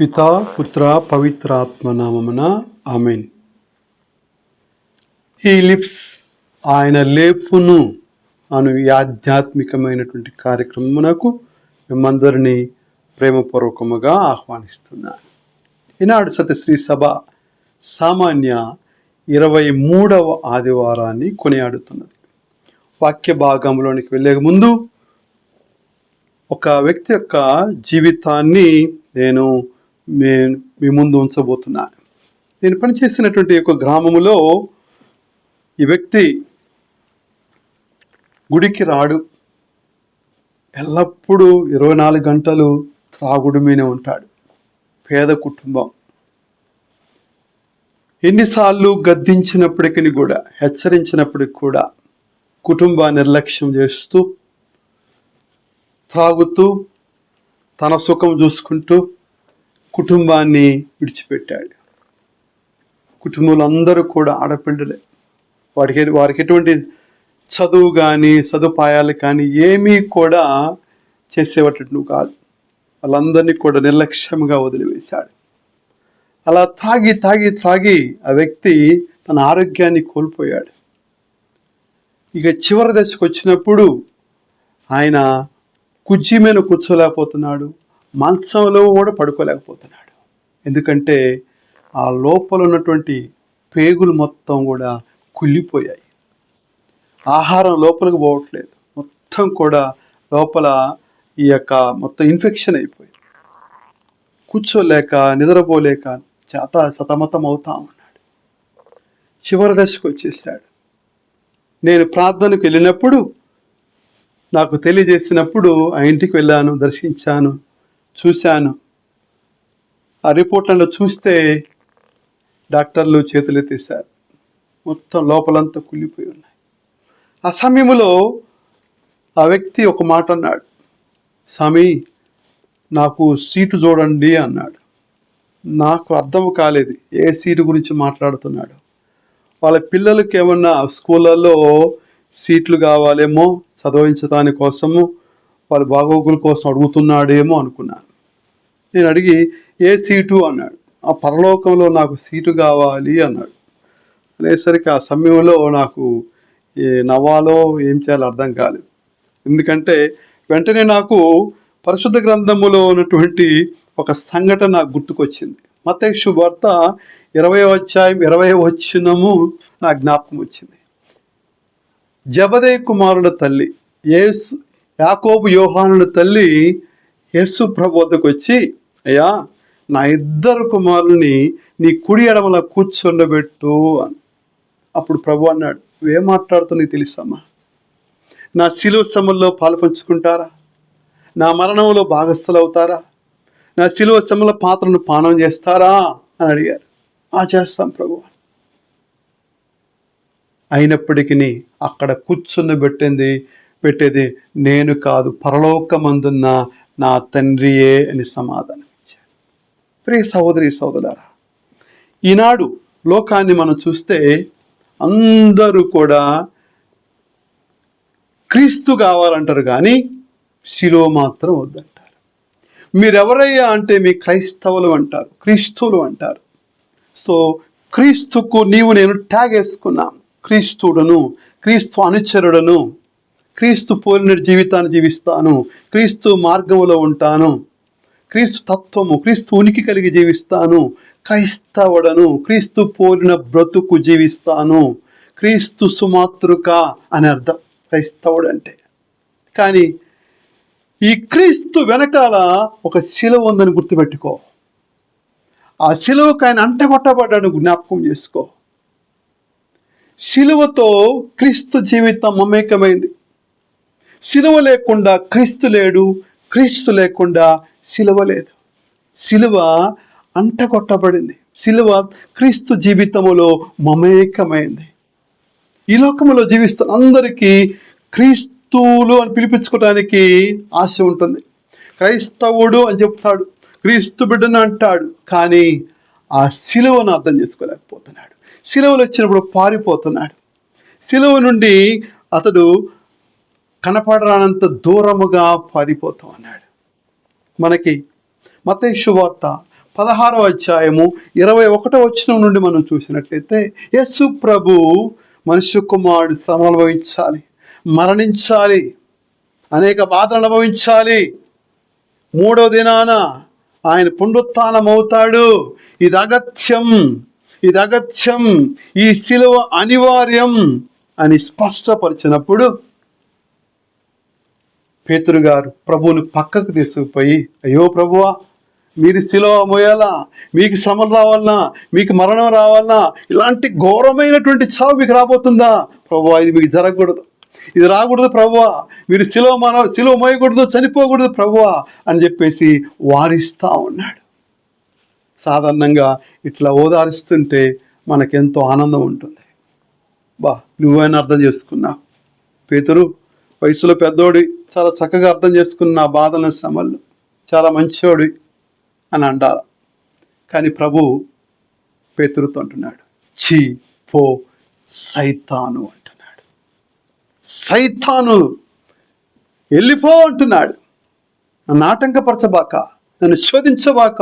పితా పుత్ర పవిత్రాత్మ నామమున ఆమెన్. ఈ లిప్స్ ఆయన లేపును అను ఆధ్యాత్మికమైనటువంటి కార్యక్రమమునకు మిమ్మందరినీ ప్రేమపూర్వకముగా ఆహ్వానిస్తున్నాను. ఈనాడు సత్యశ్రీ సభ సామాన్య ఇరవై మూడవ ఆదివారాన్ని కొనియాడుతున్నది. వాక్య భాగంలోనికి వెళ్ళే ముందు ఒక వ్యక్తి యొక్క జీవితాన్ని నేను నేను మీ ముందు ఉంచబోతున్నాను. నేను పనిచేసినటువంటి ఒక గ్రామములో ఈ వ్యక్తి గుడికి రాడు. ఎల్లప్పుడూ ఇరవై నాలుగు గంటలు త్రాగుడు మీనే ఉంటాడు. పేద కుటుంబం. ఎన్నిసార్లు గద్దించినప్పటికీ కూడా హెచ్చరించినప్పటికి కూడా కుటుంబ నిర్లక్ష్యం చేస్తూ త్రాగుతూ తన సుఖం చూసుకుంటూ కుటుంబాన్ని విడిచిపెట్టాడు. కుటుంబంలో అందరూ కూడా ఆడపిల్లలే. వాడికి వారికి ఎటువంటి చదువు కానీ సదుపాయాలు కానీ ఏమీ కూడా చేసేటట్టు కాదు. వాళ్ళందరినీ కూడా నిర్లక్ష్యంగా వదిలివేశాడు. అలా త్రాగి తాగి త్రాగి ఆ వ్యక్తి తన ఆరోగ్యాన్ని కోల్పోయాడు. ఇక చివరి దశకు వచ్చినప్పుడు ఆయన కుర్చీ మీద కూర్చోలేకపోతున్నాడు. మంచంలో కూడా పడుకోలేకపోతున్నాడు. ఎందుకంటే ఆ లోపల ఉన్నటువంటి పేగులు మొత్తం కూడా కుళ్ళిపోయాయి. ఆహారం లోపలికి పోవట్లేదు. మొత్తం కూడా లోపల ఈ యొక్క మొత్తం ఇన్ఫెక్షన్ అయిపోయింది. కూర్చోలేక నిద్రపోలేక చేత సతమతం అవుతా ఉన్నాడు చివరి దశకు వచ్చేసాడు. నేను ప్రార్థనకు వెళ్ళినప్పుడు నాకు తెలియజేసినప్పుడు ఆ ఇంటికి వెళ్ళాను దర్శించాను. చూశాను. ఆ రిపోర్ట్లలో చూస్తే డాక్టర్లు చేతులెత్తేశారు మొత్తం లోపలంతా కుళ్ళిపోయి ఉన్నాయి. ఆ సమయంలో ఆ వ్యక్తి ఒక మాట అన్నాడు. స్వామి నాకు సీటు చూడండి అన్నాడు. నాకు అర్థం కాలేదు. ఏ సీటు గురించి మాట్లాడుతున్నాడు? వాళ్ళ పిల్లలకి ఏమన్నా స్కూళ్ళల్లో సీట్లు కావాలేమో చదివించడాని కోసము వాళ్ళ బాగోగుల కోసం అడుగుతున్నాడేమో అనుకున్నాను. నేను అడిగి ఏ సీటు? అన్నాడు. ఆ పరలోకంలో నాకు సీటు కావాలి అన్నాడు. అనేసరికి ఆ సమయంలో నాకు ఏ నవ్వాలో ఏం చేయాలో అర్థం కాలేదు. ఎందుకంటే వెంటనే నాకు పరిశుద్ధ గ్రంథములో ఉన్నటువంటి ఒక సంఘటన నాకు గుర్తుకొచ్చింది. మత శుభార్త ఇరవై అధ్యాయం ఇరవై వచ్చినము నా జ్ఞాపకం వచ్చింది. జబదే కుమారుల తల్లి ఏ యాకోబు యోహానుల తల్లి యేసు ప్రబోధకు వచ్చి అయ్యా నా ఇద్దరు కుమారుల్ని నీ కుడి ఎడమల కూర్చుండబెట్టు అని. అప్పుడు ప్రభు అన్నాడు ఏం మాట్లాడుతూ నీకు తెలుసమ్మా నా శిలువ శ్రమల్లో పాలు పంచుకుంటారా? నా మరణంలో భాగస్థులు అవుతారా నా శిలువ శ్రమల పాత్రను పానం చేస్తారా? అని అడిగారు. ఆ చేస్తాం ప్రభు. అయినప్పటికీ అక్కడ కూర్చుని పెట్టింది పెట్టేది నేను కాదు పరలోకమందున్న నా తండ్రియే అని సమాధానం ఇచ్చాడు ప్రియ సహోదరి సహోదరారా ఈనాడు లోకాన్ని మనం చూస్తే అందరూ కూడా క్రీస్తు కావాలంటారు కానీ శిలో మాత్రం వద్దంటారు. మీరెవరయ్యా అంటే మీ క్రైస్తవులు అంటారు క్రీస్తువులు అంటారు. సో క్రీస్తుకు నీవు నేను ట్యాగ్ వేసుకున్నాం. క్రీస్తుడను క్రీస్తు అనుచరుడను క్రీస్తు పోలిన జీవితాన్ని జీవిస్తాను. క్రీస్తు మార్గంలో ఉంటాను. క్రీస్తు తత్వము క్రీస్తు ఉనికి కలిగి జీవిస్తాను. క్రైస్తవుడను క్రీస్తు పోలిన బ్రతుకు జీవిస్తాను. క్రీస్తు సుమాతృక అని అర్థం. క్రైస్తవుడు అంటే కానీ ఈ క్రీస్తు వెనకాల ఒక శిలవ ఉందని గుర్తుపెట్టుకో. ఆ శిలువకు ఆయన అంటగొట్టబడ్డాడు జ్ఞాపకం చేసుకో. శిలువతో క్రీస్తు జీవితం మమేకమైంది. శిలువ లేకుండా క్రీస్తు లేడు క్రీస్తు లేకుండా శిలువ లేదు. శిలువ అంటగొట్టబడింది. శిలువ క్రీస్తు జీవితములో మమేకమైంది. ఈ లోకములో జీవిస్తున్న అందరికీ క్రీస్తువులు అని పిలిపించుకోవడానికి ఆశ ఉంటుంది. క్రైస్తవుడు అని చెప్తాడు క్రీస్తు బిడ్డను అంటాడు కానీ ఆ శిలువను అర్థం చేసుకోలేకపోతున్నాడు. శిలువలు వచ్చినప్పుడు పారిపోతున్నాడు. శిలువ నుండి అతడు కనపడరానంత దూరముగా పారిపోతాం అన్నాడు. మనకి మతేషు వార్త పదహారవ అధ్యాయము ఇరవై ఒకటో వచ్చిన నుండి మనం చూసినట్లయితే యేసు ప్రభు మనుష్య కుమారుడు శ్రమ అనుభవించాలి మరణించాలి అనేక బాధలు అనుభవించాలి. మూడో దినాన ఆయన పునరుత్నం అవుతాడు. ఇది అగత్యం ఇది అగత్యం ఈ శిలువ అనివార్యం అని స్పష్టపరిచినప్పుడు పేతురు గారు ప్రభువుని పక్కకు తీసుకుపోయి అయ్యో ప్రభువా మీరు శిలో మోయాలా మీకు శ్రమలు రావాలనా? మీకు మరణం రావాలనా? ఇలాంటి ఘోరమైనటువంటి చావు మీకు రాబోతుందా? ప్రభు ఇది మీకు జరగకూడదు. ఇది రాకూడదు ప్రభువా. మీరు శిలో మన శిలువ మోయకూడదు చనిపోకూడదు ప్రభువా అని చెప్పేసి వారిస్తా ఉన్నాడు. సాధారణంగా ఇట్లా ఓదారుస్తుంటే మనకెంతో ఆనందం ఉంటుంది. బా నువ్వైనా అర్థం చేసుకున్నావు. పేతురు వయసులో పెద్దోడి చాలా చక్కగా అర్థం చేసుకున్న నా బాధలను శ్రమలు. చాలా మంచోడి అని అంటారు కానీ ప్రభు పేతురుతో అంటున్నాడు చీ పో సైతాను అంటున్నాడు. సైతాను వెళ్ళిపో అంటున్నాడు. నన్ను ఆటంకపరచబాక నన్ను శోధించబాక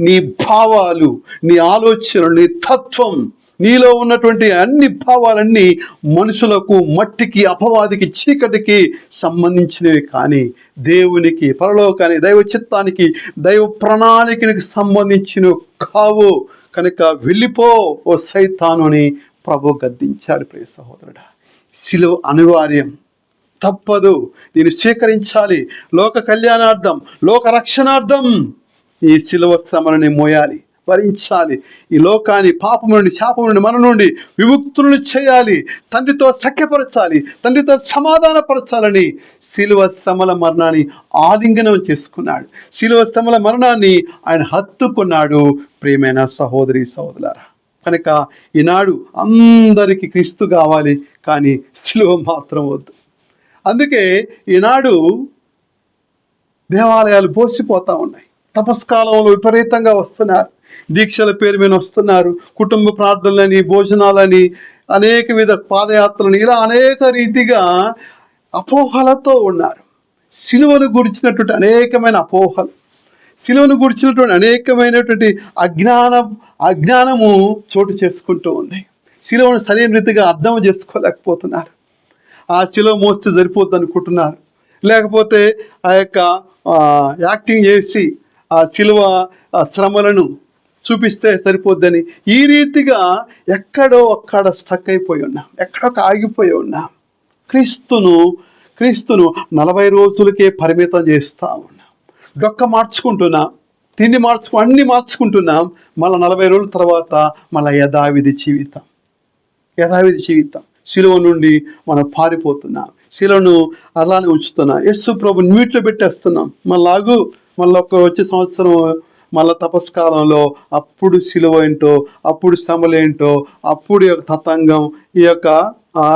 నీ భావాలు నీ ఆలోచనలు నీ తత్వం నీలో ఉన్నటువంటి అన్ని భావాలన్నీ మనుషులకు మట్టికి అపవాదికి చీకటికి సంబంధించినవి కానీ దేవునికి పరలోకానికి దైవ చిత్తానికి దైవ ప్రణాళికనికి సంబంధించినవి కావు. కనుక వెళ్ళిపో ఓ సైతాను అని ప్రభు గద్దించాడు ప్రియ సహోదరుడా. శిలువ అనివార్యం. తప్పదు. నేను స్వీకరించాలి. లోక కళ్యాణార్థం లోక రక్షణార్థం ఈ శిలువ శ్రమలని మోయాలి. భరించాలి ఈ లోకాన్ని పాపం నుండి శాపం నుండి మన నుండి విముక్తులను చేయాలి. తండ్రితో సఖ్యపరచాలి. తండ్రితో సమాధానపరచాలని శిలువ శ్రమల మరణాన్ని ఆలింగనం చేసుకున్నాడు. శిలువ శ్రమల మరణాన్ని ఆయన హత్తుకున్నాడు. ప్రియమైన సహోదరి సహోదరారా కనుక ఈనాడు అందరికీ క్రీస్తు కావాలి కానీ శిలువ మాత్రం వద్దు. అందుకే ఈనాడు దేవాలయాలు పోసిపోతూ ఉన్నాయి. తపస్కాలంలో విపరీతంగా వస్తున్నారు. దీక్షల పేరు మీద వస్తున్నారు. కుటుంబ ప్రార్థనలని భోజనాలని అనేక విధ పాదయాత్రలని ఇలా అనేక రీతిగా అపోహలతో ఉన్నారు. సిలువను గురించినటువంటి అనేకమైన అపోహలు. సిలువను గురించినటువంటి అనేకమైనటువంటి అజ్ఞానం అజ్ఞానము చోటు చేసుకుంటూ ఉంది. సిలువను సరైన రీతిగా అర్థం చేసుకోలేకపోతున్నారు. ఆ శిలువ మోస్తే సరిపోద్ది అనుకుంటున్నారు. లేకపోతే ఆ యొక్క యాక్టింగ్ చేసి ఆ శిలువ శ్రమలను చూపిస్తే సరిపోద్దని. ఈ రీతిగా ఎక్కడో అక్కడ స్టక్ అయిపోయి ఉన్నాం. ఎక్కడో ఒక ఆగిపోయి ఉన్నాం. క్రీస్తును క్రీస్తును నలభై రోజులకే పరిమితం చేస్తా ఉన్నాం. డొక్క మార్చుకుంటున్నాం. తిండి మార్చుకు అన్ని మార్చుకుంటున్నాం. మళ్ళీ నలభై రోజుల తర్వాత మళ్ళీ యథావిధి జీవితం. యథావిధి జీవితం. శిలువ నుండి మనం పారిపోతున్నాం. శిలను అలానే ఉంచుతున్నాం. యస్సు ప్రభు నీటిలో పెట్టేస్తున్నాం. మళ్ళాగు మళ్ళీ ఒక వచ్చే సంవత్సరం మళ్ళీ తపస్కాలంలో అప్పుడు శిలువ ఏంటో అప్పుడు శ్రమలు ఏంటో అప్పుడు యొక్క తతంగం ఈ యొక్క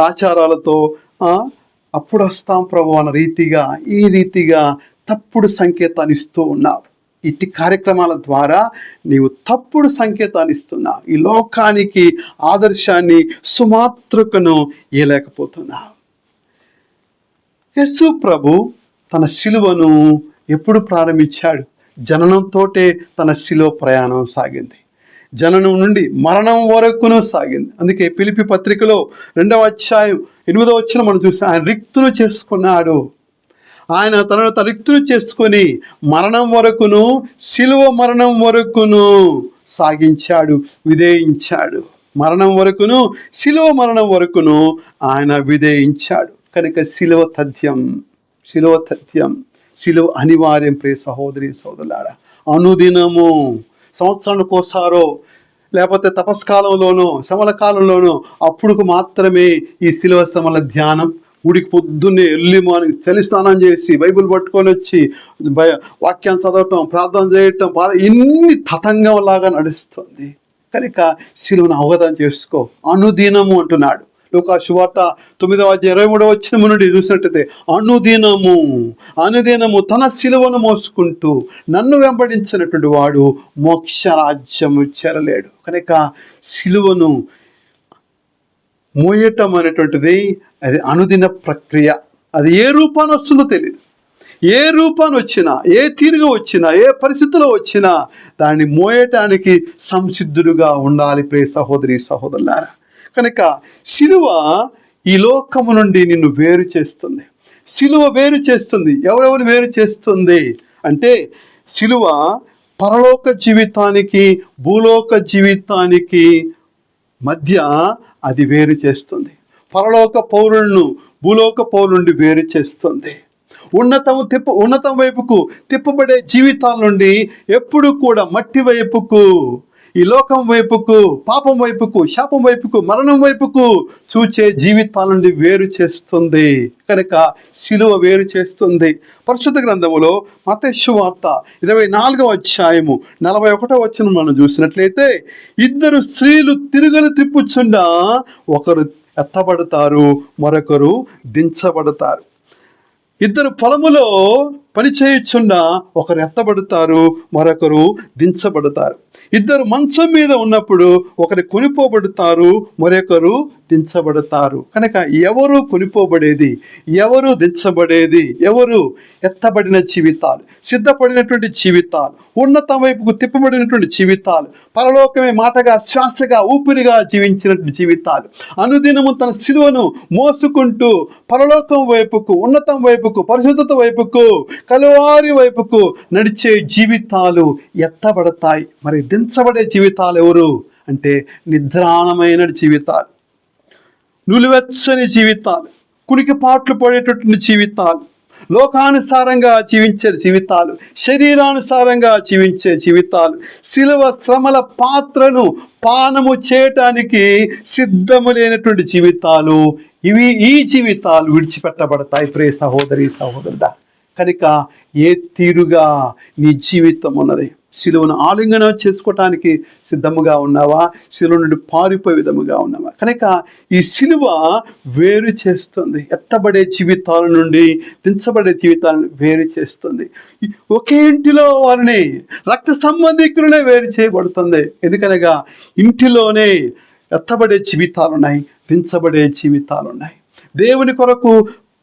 ఆచారాలతో అప్పుడు వస్తాం ప్రభు అన్న రీతిగా ఈ రీతిగా తప్పుడు సంకేతాన్ని ఇస్తూ ఉన్నావు ఇట్టి కార్యక్రమాల ద్వారా నీవు తప్పుడు సంకేతాన్ని ఇస్తున్నా ఈ లోకానికి ఆదర్శాన్ని సుమాత్రకను ఇయలేకపోతున్నా యస్సు ప్రభు తన శిలువను ఎప్పుడు ప్రారంభించాడు? జననంతోటే తన శిలో ప్రయాణం సాగింది. జననం నుండి మరణం వరకును సాగింది. అందుకే పిలిపి పత్రికలో రెండవ అధ్యాయం ఎనిమిదవ వచ్చిన మనం చూసాం ఆయన రిక్తును చేసుకున్నాడు. ఆయన తనను తన రిక్తును చేసుకొని మరణం వరకును శిలువ మరణం వరకును సాగించాడు విధేయించాడు. మరణం వరకును శిలువ మరణం వరకును ఆయన విధేయించాడు. కనుక శిలువ తథ్యం శిలువ తథ్యం. శిలువ అనివార్యం ప్రియ సహోదరి సహోదరులాడ అనుదినము సంవత్సరానికి ఒకసారో లేకపోతే తపస్కాలంలోనో శమల కాలంలోనో అప్పుడుకు మాత్రమే ఈ శిలువ శమల ధ్యానం. గుడికి పొద్దున్నే ఎల్లి మార్నింగ్ చలి స్నానం చేసి బైబిల్ పట్టుకొని వచ్చి బయ వాక్యాన్ని చదవటం ప్రార్థన చేయటం పాద ఇన్ని తతంగం లాగా నడుస్తుంది. కనుక శిలువను అవగతం చేసుకో. అనుదినము అంటున్నాడు. లోక శువార్త తొమ్మిదవ ఇరవై మూడవ వచ్చిన నుండి చూసినట్టయితే అనుదినము అనుదినము తన శిలువను మోసుకుంటూ నన్ను వెంబడించినటువంటి వాడు మోక్ష రాజ్యము చేరలేడు. కనుక శిలువను మోయటం అనేటువంటిది అది అనుదిన ప్రక్రియ. అది ఏ రూపాన్ని వస్తుందో తెలియదు ఏ రూపాన్ని వచ్చినా ఏ తీరుగా వచ్చినా ఏ పరిస్థితిలో వచ్చినా దాన్ని మోయటానికి సంసిద్ధుడుగా ఉండాలి ప్రే సహోదరి సహోదరులారా. కనుక శిలువ ఈ లోకము నుండి నిన్ను వేరు చేస్తుంది. శిలువ వేరు చేస్తుంది. ఎవరెవరు వేరు చేస్తుంది? అంటే శిలువ పరలోక జీవితానికి భూలోక జీవితానికి మధ్య అది వేరు చేస్తుంది. పరలోక పౌరులను భూలోక పౌరుణ్ణి వేరు చేస్తుంది. ఉన్నతం తిప్ప ఉన్నతం వైపుకు తిప్పబడే జీవితాల నుండి ఎప్పుడు కూడా మట్టి వైపుకు ఈ లోకం వైపుకు పాపం వైపుకు శాపం వైపుకు మరణం వైపుకు చూచే జీవితాల నుండి వేరు చేస్తుంది. కనుక శిలువ వేరు చేస్తుంది. పరిశుద్ధ గ్రంథములో మతేశ్వ వార్త ఇరవై నాలుగవ అధ్యాయము నలభై ఒకటో వచ్చిన మనం చూసినట్లయితే ఇద్దరు స్త్రీలు తిరుగులు తిప్పుచుండా ఒకరు ఎత్తబడతారు మరొకరు దించబడతారు. ఇద్దరు పొలములో పని ఒకరు ఎత్తబడతారు మరొకరు దించబడతారు. ఇద్దరు మంచం మీద ఉన్నప్పుడు ఒకరు కొనిపోబడతారు మరొకరు దించబడతారు. కనుక ఎవరు కొనిపోబడేది? ఎవరు దించబడేది? ఎవరు ఎత్తబడిన జీవితాలు? సిద్ధపడినటువంటి జీవితాలు? ఉన్నత వైపుకు తిప్పబడినటువంటి జీవితాలు? పరలోకమే మాటగా శ్వాసగా ఊపిరిగా జీవించినటువంటి జీవితాలు? అనుదినము తన సిలువను మోసుకుంటూ పరలోకం వైపుకు ఉన్నతం వైపుకు పరిశుద్ధత వైపుకు కలువారి వైపుకు నడిచే జీవితాలు ఎత్తబడతాయి. మరి దించబడే జీవితాలు ఎవరు? అంటే నిద్రాణమైన జీవితాలు నులివెచ్చని జీవితాలు కునికి పాటలు పడేటటువంటి జీవితాలు లోకానుసారంగా జీవించే జీవితాలు శరీరానుసారంగా జీవించే జీవితాలు శిలువ శ్రమల పాత్రను పానము చేయటానికి సిద్ధము లేనటువంటి జీవితాలు ఇవి ఈ జీవితాలు విడిచిపెట్టబడతాయి. ప్రే సహోదరి సహోదరుడా కనుక ఏ తీరుగా నీ జీవితం ఉన్నది? శిలువను ఆలింగనం చేసుకోవటానికి సిద్ధముగా ఉన్నావా? శిలువ నుండి పారిపోయే విధముగా ఉన్నావా? కనుక ఈ శిలువ వేరు చేస్తుంది. ఎత్తబడే జీవితాల నుండి దించబడే జీవితాలను వేరు చేస్తుంది. ఒకే ఇంటిలో వారిని రక్త సంబంధికులనే వేరు చేయబడుతుంది. ఎందుకనగా ఇంటిలోనే ఎత్తబడే జీవితాలు ఉన్నాయి దించబడే జీవితాలు ఉన్నాయి దేవుని కొరకు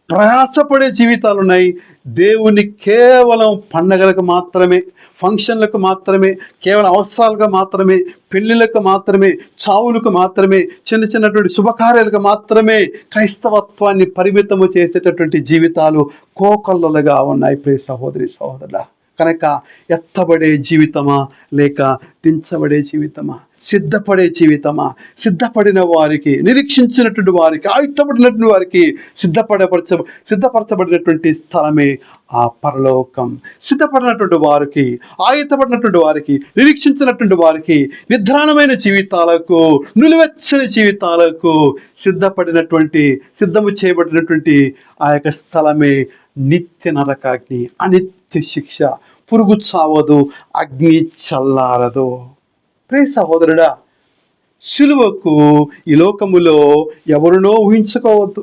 ప్రయాసపడే జీవితాలు ఉన్నాయి దేవుని కేవలం పండగలకు మాత్రమే ఫంక్షన్లకు మాత్రమే కేవలం అవసరాలకు మాత్రమే పెళ్ళిళ్ళకు మాత్రమే చావులకు మాత్రమే చిన్న చిన్నటువంటి శుభకార్యాలకు మాత్రమే క్రైస్తవత్వాన్ని పరిమితము చేసేటటువంటి జీవితాలు కోకొల్లలుగా ఉన్నాయి. ప్రియ సహోదరి సహోదరుల కనుక ఎత్తబడే జీవితమా లేక దించబడే జీవితమా? సిద్ధపడే జీవితమా? సిద్ధపడిన వారికి నిరీక్షించినటువంటి వారికి ఆయుత్తపడినటువంటి వారికి సిద్ధపడపరచ సిద్ధపరచబడినటువంటి స్థలమే ఆ పరలోకం. సిద్ధపడినటువంటి వారికి ఆయుతపడినటువంటి వారికి నిరీక్షించినటువంటి వారికి నిద్రాణమైన జీవితాలకు నిలువెచ్చని జీవితాలకు సిద్ధపడినటువంటి సిద్ధము చేయబడినటువంటి ఆ యొక్క స్థలమే నిత్య నరకాగ్ని అనిత్య శిక్ష పురుగు చావదు అగ్ని చల్లారదు ప్రే సహోదరుడా శిలువకు ఈ లోకములో ఎవరునో ఊహించుకోవద్దు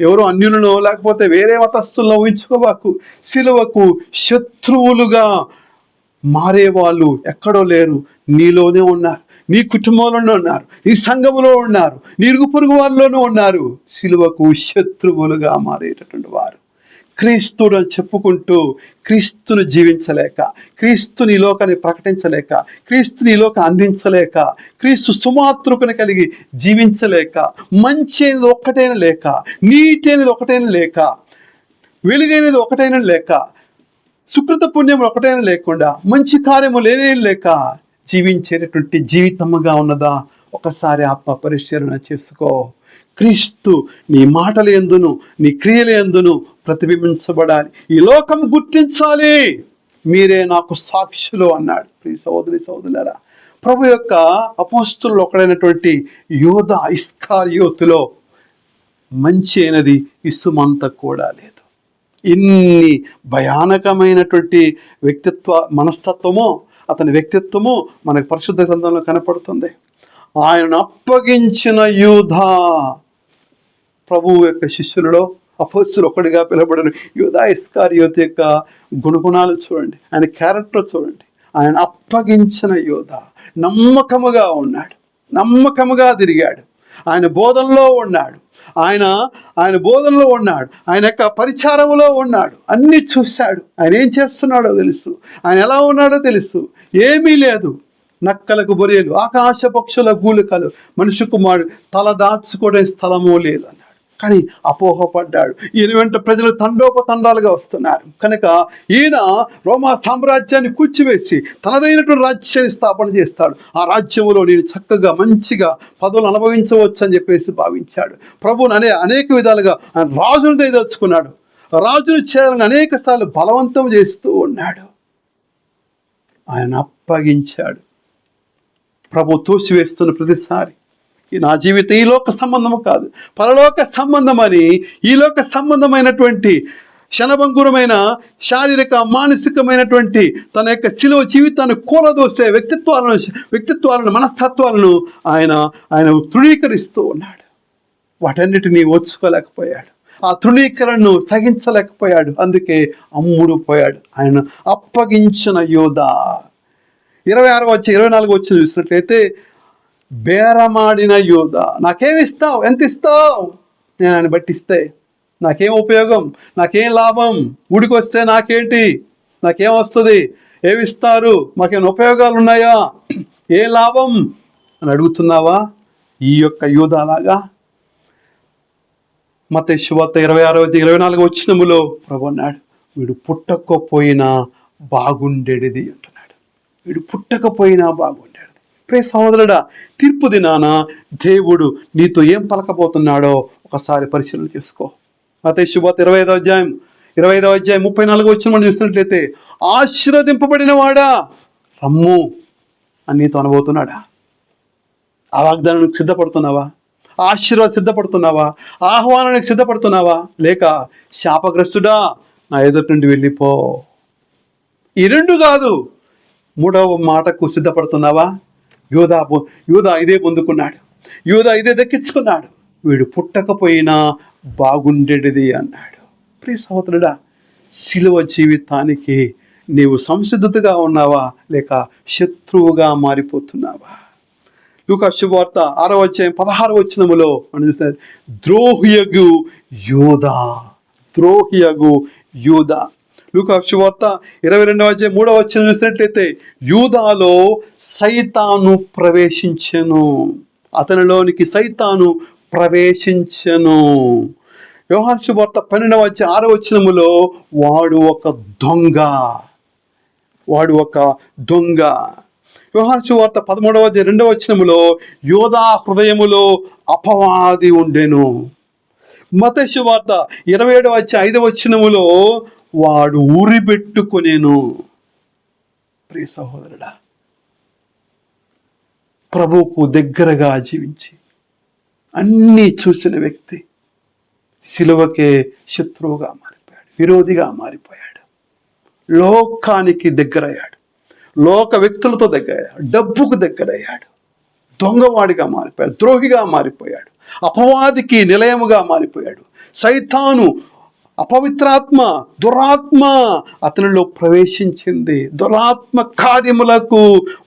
ఎవరు అన్యులనో లేకపోతే వేరే మతస్థులను ఊహించుకోవాకు శిలువకు శత్రువులుగా మారేవాళ్ళు ఎక్కడో లేరు నీలోనే ఉన్నారు నీ కుటుంబంలోనే ఉన్నారు నీ సంఘములో ఉన్నారు నీ ఇరుగు పొరుగు వారిలోనూ ఉన్నారు శిలువకు శత్రువులుగా మారేటటువంటి వారు క్రీస్తుడు అని చెప్పుకుంటూ క్రీస్తును జీవించలేక క్రీస్తుని లోకాన్ని ప్రకటించలేక క్రీస్తుని లోక అందించలేక క్రీస్తు సుమాతృకను కలిగి జీవించలేక మంచి అనేది ఒక్కటైనా లేక నీటి అనేది ఒకటైనా లేక వెలుగైనది ఒకటైనా లేక సుకృత పుణ్యం ఒకటైనా లేకుండా మంచి కార్యము లేనే లేక జీవించేటటువంటి జీవితముగా ఉన్నదా? ఒకసారి ఆత్మ పరిశీలన చేసుకో. క్రీస్తు నీ మాటల ఎందును నీ క్రియల ఎందును ప్రతిబింబించబడాలి. ఈ లోకం గుర్తించాలి. మీరే నాకు సాక్షులు అన్నాడు. ప్రియ సోదరి సోదరులరా ప్రభు యొక్క అపోస్తులు ఒకడైనటువంటి యోధ ఇస్కార్యోతులో మంచి అయినది ఇసుమంత కూడా లేదు. ఇన్ని భయానకమైనటువంటి వ్యక్తిత్వ మనస్తత్వము అతని వ్యక్తిత్వము మనకు పరిశుద్ధ గ్రంథంలో కనపడుతుంది. ఆయనను అప్పగించిన యూధ ప్రభువు యొక్క శిష్యులలో అపోస్తులు ఒకటిగా పిలవబడిన యూధా ఇస్కారియోత్ యొక్క గుణగుణాలు చూడండి ఆయన క్యారెక్టర్ చూడండి. ఆయన అప్పగించిన యోధ నమ్మకముగా ఉన్నాడు నమ్మకముగా తిరిగాడు. ఆయన బోధనలో ఉన్నాడు ఆయన ఆయన బోధనలో ఉన్నాడు ఆయన యొక్క పరిచారములో ఉన్నాడు అన్నీ చూశాడు. ఆయన ఏం చేస్తున్నాడో తెలుసు ఆయన ఎలా ఉన్నాడో తెలుసు ఏమీ లేదు. నక్కలకు బొరియలు ఆకాశ పక్షుల గూలికలు మనిషి కుమారుడు తల దాచుకోవడం స్థలము లేదు. కానీ అపోహపడ్డాడు. ఈయన వెంట ప్రజలు తండోపతండాలుగా వస్తున్నారు. కనుక ఈయన రోమా సామ్రాజ్యాన్ని కూర్చివేసి తనదైనటువంటి రాజ్యాన్ని స్థాపన చేస్తాడు. ఆ రాజ్యంలో నేను చక్కగా మంచిగా పదవులు అనుభవించవచ్చు అని చెప్పేసి భావించాడు. ప్రభుని అనే అనేక విధాలుగా రాజును దయదలుచుకున్నాడు. రాజును చేయాలని అనేక సార్లు బలవంతం చేస్తూ ఉన్నాడు. ఆయన అప్పగించాడు. ప్రభు తోసివేస్తున్న ప్రతిసారి ఈ నా జీవితం ఈ లోక సంబంధము కాదు. పరలోక సంబంధం అని ఈ లోక సంబంధమైనటువంటి క్షణభంగురమైన శారీరక మానసికమైనటువంటి తన యొక్క శిలువ జీవితాన్ని కూలదోసే వ్యక్తిత్వాలను వ్యక్తిత్వాలను మనస్తత్వాలను ఆయన ఆయన తృణీకరిస్తూ ఉన్నాడు. వాటన్నిటినీ ఓర్చుకోలేకపోయాడు. ఆ తృణీకరణను సహించలేకపోయాడు. అందుకే అమ్ముడు పోయాడు. ఆయన అప్పగించిన యోధ. ఇరవై ఆరు వచ్చి ఇరవై నాలుగు వచ్చి చూసినట్లయితే బేరమాడిన యోధ నాకేమి ఇస్తావు? ఎంత ఇస్తావు? నేను ఆయన బట్టి ఇస్తే నాకేం ఉపయోగం? నాకేం లాభం? గుడికి వస్తే నాకేంటి? నాకేం వస్తుంది? ఏమిస్తారు మాకేమైనా ఉపయోగాలు ఉన్నాయా? ఏ లాభం? అని అడుగుతున్నావా? ఈ యొక్క యూధ మత శువత ఇరవై ఆరో ఇరవై నాలుగు వచ్చినములో ప్రభు అన్నాడు వీడు పుట్టకపోయినా బాగుండేది అంటున్నాడు. వీడు పుట్టకపోయినా బాగుండేది. ప్రే సహోదరుడా తీర్పు దినాన దేవుడు నీతో ఏం పలకబోతున్నాడో ఒకసారి పరిశీలన చేసుకో. అతే శుభార్త ఇరవై ఐదో అధ్యాయం ఇరవై ఐదో అధ్యాయం ముప్పై నాలుగు వచ్చిన మనం చూసినట్లయితే ఆశీర్వదింపబడిన వాడా? రమ్ము అని నీతో అనబోతున్నాడా? ఆ వాగ్దానానికి సిద్ధపడుతున్నావా? ఆశీర్వాద సిద్ధపడుతున్నావా? ఆహ్వానానికి సిద్ధపడుతున్నావా? లేక శాపగ్రస్తుడా నా ఎదుటి నుండి వెళ్ళిపో. ఈ రెండు కాదు మూడవ మాటకు సిద్ధపడుతున్నావా? యూదా యూదా ఇదే పొందుకున్నాడు. యూదా ఇదే దక్కించుకున్నాడు. వీడు పుట్టకపోయినా బాగుండేది అన్నాడు. ప్రియ సహోదరుడా శిలువ జీవితానికి నీవు సంసిద్ధతగా ఉన్నావా? లేక శత్రువుగా మారిపోతున్నావా? లూకా శుభవార్త ఆరో అధ్యాయం పదహారు వచ్చినములో మనం చూస్తే ద్రోహియగు యోధ ద్రోహియగు యోధ లూకా వార్త ఇరవై రెండవ అధ్యాయం మూడవ వచ్చిన చూసినట్లయితే యూదాలో సైతాను ప్రవేశించెను. అతనిలోనికి సైతాను ప్రవేశించెను. వ్యవహార శుభవార్త పన్నెండవ అధ్యాయం ఆరో వచ్చినములో వాడు ఒక దొంగ. వాడు ఒక దొంగ. వ్యవహార వార్త పదమూడవ రెండవ వచనములో యోధా హృదయములో అపవాది ఉండెను. మతశు వార్త ఇరవై ఏడవ వచ్చి ఐదవ వచనములో వాడు ఊరి పెట్టుకునేను ప్రియ సహోదరుడా. ప్రభువుకు దగ్గరగా జీవించి అన్నీ చూసిన వ్యక్తి సిలువకే శత్రువుగా మారిపోయాడు విరోధిగా మారిపోయాడు లోకానికి దగ్గరయ్యాడు లోక వ్యక్తులతో దగ్గరయ్యాడు డబ్బుకు దగ్గరయ్యాడు దొంగవాడిగా మారిపోయాడు ద్రోహిగా మారిపోయాడు అపవాదికి నిలయముగా మారిపోయాడు సైతాను అపవిత్రాత్మ దురాత్మ అతనిలో ప్రవేశించింది. దురాత్మ కార్యములకు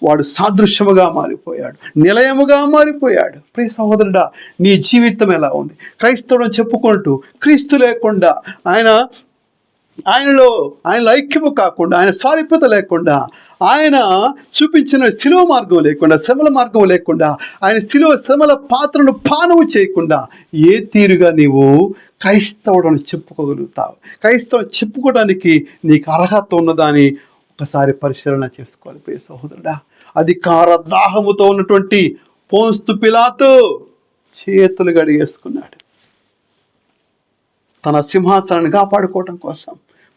వాడు సాదృశ్యముగా మారిపోయాడు. నిలయముగా మారిపోయాడు. ప్రియ సహోదరుడా నీ జీవితం ఎలా ఉంది? క్రైస్తవుడు చెప్పుకుంటూ క్రీస్తు లేకుండా ఆయన ఆయనలో ఆయనలో ఐక్యము కాకుండా ఆయన స్వారూప్యత లేకుండా ఆయన చూపించిన శిలువ మార్గం లేకుండా శ్రమల మార్గం లేకుండా ఆయన శిలువ శ్రమల పాత్రను పానము చేయకుండా ఏ తీరుగా నీవు క్రైస్తవుడని చెప్పుకోగలుగుతావు? క్రైస్తవుడు చెప్పుకోవడానికి నీకు అర్హత ఉన్నదాని ఒకసారి పరిశీలన చేసుకోవాలి. ప్రియ సహోదరుడా అధికార దాహముతో ఉన్నటువంటి పోన్స్తు పిలాతు చేతులు గడిగేసుకున్నాడు తన సింహాసనాన్ని కాపాడుకోవటం కోసం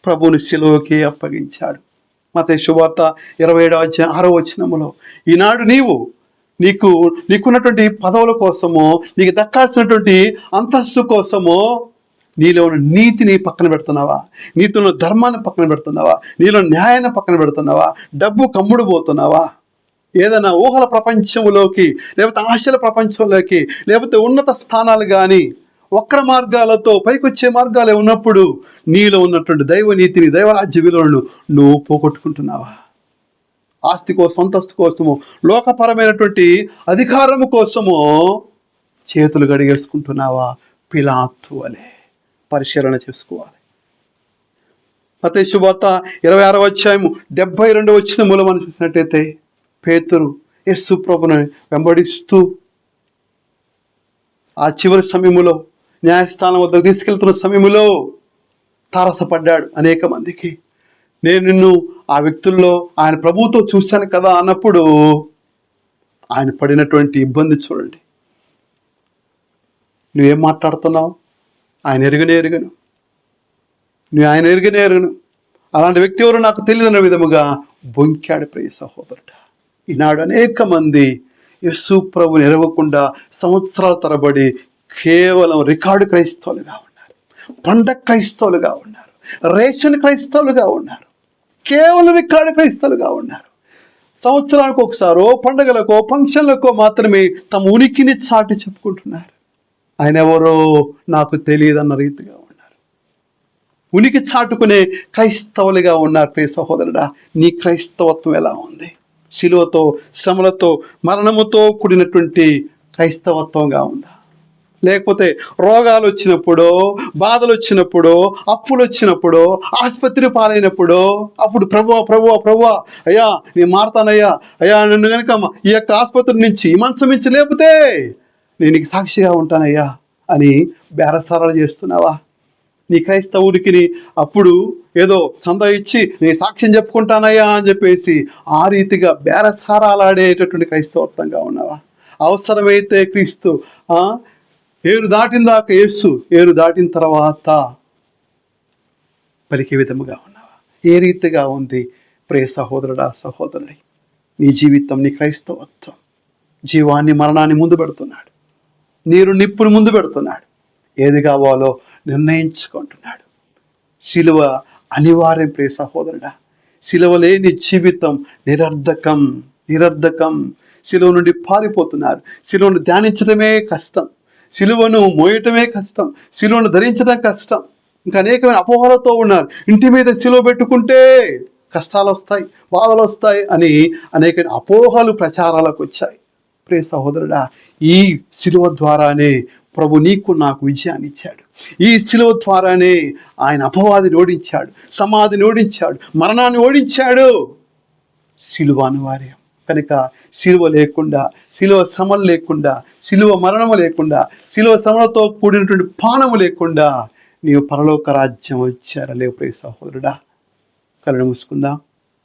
ప్రభుని శిలువకి అప్పగించాడు. మత శుభార్త ఇరవై ఏడవ అధ్యాయం ఆరో వచనములో ఈనాడు నీవు నీకు నీకున్నటువంటి పదవుల కోసమో నీకు దక్కాల్సినటువంటి అంతస్తు కోసమో నీలో ఉన్న నీతిని పక్కన పెడుతున్నావా? నీతిలో ధర్మాన్ని పక్కన పెడుతున్నావా? నీలో న్యాయాన్ని పక్కన పెడుతున్నావా? డబ్బు కమ్ముడు పోతున్నావా? ఏదైనా ఊహల ప్రపంచంలోకి లేకపోతే ఆశల ప్రపంచంలోకి లేకపోతే ఉన్నత స్థానాలు కానీ వక్ర మార్గాలతో పైకొచ్చే మార్గాలే ఉన్నప్పుడు నీలో ఉన్నటువంటి దైవ నీతిని దైవరాజ్య విలువలను నువ్వు పోగొట్టుకుంటున్నావా? ఆస్తి కోసం అంతస్తు కోసము లోకపరమైనటువంటి అధికారము కోసము చేతులు గడిగేసుకుంటున్నావా? పిలాత్తు అలే పరిశీలన చేసుకోవాలి. మత శుభార్త ఇరవై ఆరవ అధ్యాయము డెబ్బై రెండు వచ్చిన మూలం మనం చూసినట్టయితే పేతురు యస్సు ప్రభుని వెంబడిస్తూ ఆ చివరి సమయములో న్యాయస్థానం వద్దకు తీసుకెళ్తున్న సమయంలో తారసపడ్డాడు అనేక మందికి. నేను నిన్ను ఆ వ్యక్తుల్లో ఆయన ప్రభువుతో చూశాను కదా అన్నప్పుడు ఆయన పడినటువంటి ఇబ్బంది చూడండి. నువ్వేం మాట్లాడుతున్నావు? ఆయన ఎరుగనే ఎరుగను. నువ్వు ఆయన ఎరుగనే ఎరుగను. అలాంటి వ్యక్తి ఎవరు నాకు తెలియదన్న విధముగా బొంకాడు ప్రియ సహోదరుడు. ఈనాడు అనేక మంది యస్సు ప్రభుని ఎరగకుండా సంవత్సరాల తరబడి కేవలం రికార్డు క్రైస్తవులుగా ఉన్నారు. పండ క్రైస్తవులుగా ఉన్నారు. రేషన్ క్రైస్తవులుగా ఉన్నారు. కేవలం రికార్డు క్రైస్తవులుగా ఉన్నారు. సంవత్సరానికి ఒకసారో పండగలకో ఫంక్షన్లకో మాత్రమే తమ ఉనికిని చాటి చెప్పుకుంటున్నారు. ఆయన ఎవరో నాకు తెలియదన్న రీతిగా ఉన్నారు. ఉనికి చాటుకునే క్రైస్తవులుగా ఉన్నారు. ప్రియ సహోదరుడా నీ క్రైస్తవత్వం ఎలా ఉంది? శిలువతో శ్రమలతో మరణముతో కూడినటువంటి క్రైస్తవత్వంగా ఉందా? లేకపోతే రోగాలు వచ్చినప్పుడు బాధలు వచ్చినప్పుడు అప్పులు వచ్చినప్పుడు ఆసుపత్రి పాలైనప్పుడు అప్పుడు ప్రభు ప్రభు ప్రభు అయ్యా నేను మారతానయ్యా అయ్యా నన్ను కనుక ఈ యొక్క ఆసుపత్రి నుంచి ఈ మంచం నుంచి లేకపోతే నేను నీకు సాక్షిగా ఉంటానయ్యా అని బేరస్తారాలు చేస్తున్నావా? నీ క్రైస్తవుడికి అప్పుడు ఏదో చందా ఇచ్చి నీ సాక్ష్యం చెప్పుకుంటానయ్యా అని చెప్పేసి ఆ రీతిగా బేరసారాలాడేటటువంటి క్రైస్తవత్వంగా ఉన్నావా? అవసరమైతే క్రీస్తు ఏరు దాటిన దాకా యేసు ఏరు దాటిన తర్వాత పలికే విధముగా ఉన్నావా? ఏ రీతిగా ఉంది? ప్రియ సహోదరుడా సహోదరుడి నీ జీవితం నీ క్రైస్తవత్వం. జీవాన్ని మరణాన్ని ముందు పెడుతున్నాడు. నీరు నిప్పుని ముందు పెడుతున్నాడు. ఏది కావాలో నిర్ణయించుకుంటున్నాడు. శిలువ అనివార్యం ప్రియ సహోదరుడా. శిలువ లేని జీవితం నిరర్ధకం నిరర్ధకం. శిలువ నుండి పారిపోతున్నారు. శిలువను ధ్యానించడమే కష్టం. శిలువను మోయటమే కష్టం శిలువను ధరించడం కష్టం. ఇంకా అనేకమైన అపోహలతో ఉన్నారు. ఇంటి మీద శిలువ పెట్టుకుంటే కష్టాలు వస్తాయి బాధలు వస్తాయి అని అనేక అపోహలు ప్రచారాలకు వచ్చాయి. ప్రే సహోదరుడా ఈ శిలువ ద్వారానే ప్రభు నీకు నాకు విజయాన్ని ఇచ్చాడు. ఈ శిలువ ద్వారానే ఆయన అపవాదిని ఓడించాడు సమాధిని ఓడించాడు మరణాన్ని ఓడించాడు. శిలువ అనివార్యం కనుక శిలువ లేకుండా శిలువ శ్రమలు లేకుండా శిలువ మరణము లేకుండా శిలువ శ్రమలతో కూడినటువంటి పానము లేకుండా నీవు పరలోక రాజ్యం వచ్చారా? లేవు ప్రియ సహోదరుడా కళ్ళు మూసుకుందాం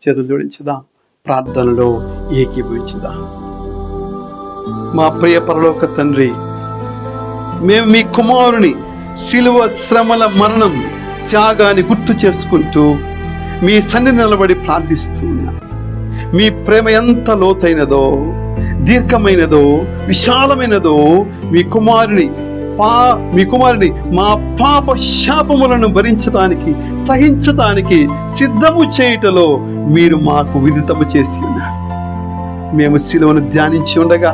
చేతులు జోడించుదాం ప్రార్థనలో ఏకీభవించుదాం. మా ప్రియ పరలోక తండ్రి మేము మీ కుమారుని శిలువ శ్రమల మరణం త్యాగాన్ని గుర్తు చేసుకుంటూ మీ సన్నిధి నిలబడి ప్రార్థిస్తున్నాం మీ ప్రేమ ఎంత లోతైనదో దీర్ఘమైనదో విశాలమైనదో మీ కుమారుని పా మీ కుమారుని మా పాప శాపములను భరించడానికి సహించటానికి సిద్ధము చేయుటలో మీరు మాకు విదితము చేసి ఉన్నారు. మేము శిలువను ధ్యానించి ఉండగా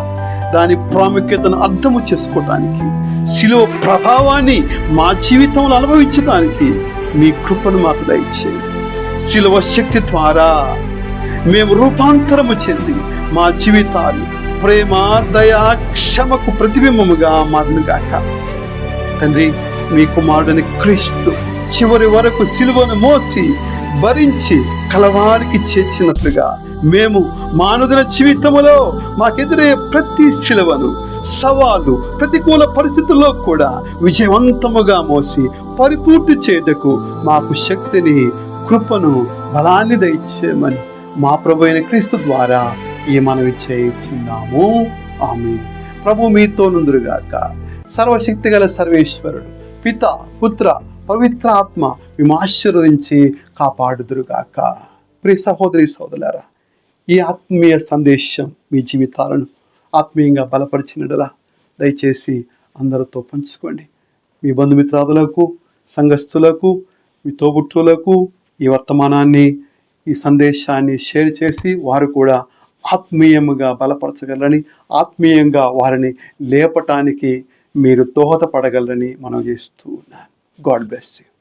దాని ప్రాముఖ్యతను అర్థము చేసుకోవటానికి శిలువ ప్రభావాన్ని మా జీవితంలో అనుభవించడానికి మీ కృపను మాకు దయచేయండి. శిలువ శక్తి ద్వారా మేము రూపాంతరము చెంది మా జీవితాలు ప్రేమ దయా క్షమకు ప్రతిబింబముగా మారునుగాక. తండ్రి మీ కుమారుడిని క్రీస్తు చివరి వరకు సిలువను మోసి భరించి కలవారికి చేర్చినట్లుగా మేము మానవుల జీవితములో మాకెదురయ్యే ప్రతి సిలువను సవాలు ప్రతికూల పరిస్థితుల్లో కూడా విజయవంతముగా మోసి పరిపూర్తి చేయుటకు మాకు శక్తిని కృపను బలాన్ని దయచేయమని మా ప్రభు అయిన క్రీస్తు ద్వారా ఈ మనవి చేయుచున్నాము. ఆమె ప్రభు మీతో నుందురుగాక సర్వశక్తి గల సర్వేశ్వరుడు పిత పుత్ర పవిత్ర ఆత్మ మేము ఆశీర్వదించి కాపాడుదురుగాక ప్రియ సహోదరి సోదరులారా ఈ ఆత్మీయ సందేశం మీ జీవితాలను ఆత్మీయంగా బలపరిచినడలా దయచేసి అందరితో పంచుకోండి. మీ బంధుమిత్రాదులకు సంఘస్థులకు మీ తోబుట్టువులకు ఈ వర్తమానాన్ని ఈ సందేశాన్ని షేర్ చేసి వారు కూడా ఆత్మీయముగా బలపరచగలరని ఆత్మీయంగా వారిని లేపటానికి మీరు దోహదపడగలరని మనం చేస్తూ ఉన్నాను. God bless you.